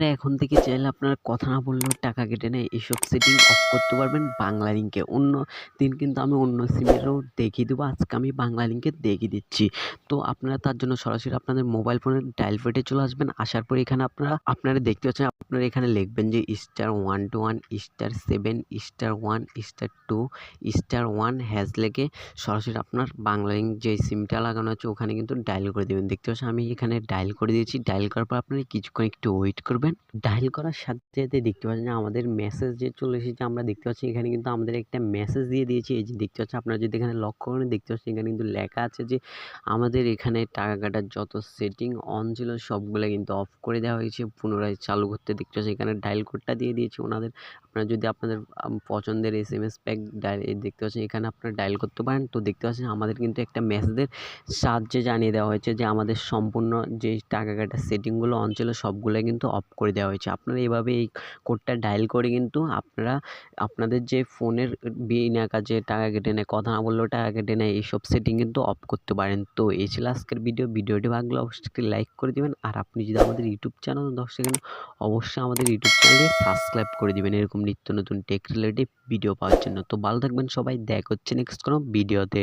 এখন থেকে চাইলে আপনারা কথা না বললেও টাকা কেটে নেয়। এসব সেটিং অফ করতে পারবেন বাংলা লিঙ্কে অন্য দিন কিন্তু আমি অন্য সিমেরও দেখিয়ে দেবো। আজকে আমি বাংলা লিঙ্কে দেখিয়ে দিচ্ছি। তো আপনারা তার জন্য সরাসরি আপনাদের মোবাইল ফোনের ডায়াল পেটে চলে আসবেন। আসার পর এখানে আপনারা আপনারা দেখতে পাচ্ছেন আপনারা এখানে লিখবেন যে star one two one star seven star one star two star one hash লেগে সরাসরি আপনার বাংলা লিঙ্ক যে সিমটা লাগানো আছে ওখানে কিন্তু ডায়াল করে দেবেন। দেখতে পাচ্ছেন আমি এখানে ডায়াল করে দিয়েছি। ডায়াল করার পর আপনারা কিছুক্ষণ একটু ওয়েট করবেন। ডায়াল করার সাথে সাথে দেখতে পাচ্ছেন আমাদের মেসেজ যে চলে এসেছে, আমরা দেখতে পাচ্ছি এখানে কিন্তু আমাদের একটা মেসেজ দিয়ে দিয়েছি। এই যে দেখতে পাচ্ছেন, আপনারা যদি এখানে লক্ষ্য করেন, দেখতে পাচ্ছেন এখানে কিন্তু লেখা আছে যে, আমাদের এখানে টাকা কাটার যত সেটিং অন ছিল, সবগুলো কিন্তু অফ করে দেওয়া হয়েছে। পুনরায় চালু করতে দেখতে পাচ্ছেন, এখানে ডায়াল কোডটা দিয়ে দিয়েছে ওনাদের। আপনারা যদি আপনাদের পছন্দের এস এম এস প্যাক দেখতে পাচ্ছেন, এখানে আপনারা ডায়াল করতে পারেন। তো দেখতে পাচ্ছেন, আমাদের কিন্তু একটা মেসেজের সাহায্যে জানিয়ে দেওয়া হয়েছে যে, আমাদের সম্পূর্ণ যে টাকা কাটার সেটিংগুলো অন ছিল সবগুলো কিন্তু অফ করে দেওয়া হয়েছে। আপনারা এভাবে এই কোডটা ডায়াল করে কিন্তু আপনারা আপনাদের যে ফোনের বিনা কাজে টাকা কেটে নেয়, কথা না বললেও টাকা কেটে নেয়, এইসব সেটিং কিন্তু অফ করতে পারেন। তো এই ছিল আজকের ভিডিও ভিডিওটি ভাগলে অবশ্যই লাইক করে দিবেন। আর আপনি যদি আমাদের ইউটিউব চ্যানেল দর্শক অবশ্যই আমাদের ইউটিউব চ্যানেলে সাবস্ক্রাইব করে দিবেন। এরকম নিত্য নতুন টেক রিলেটিভ ভিডিও পাওয়ার জন্য। তো ভালো থাকবেন সবাই। দেখ হচ্ছে নেক্সট কোনো ভিডিওতে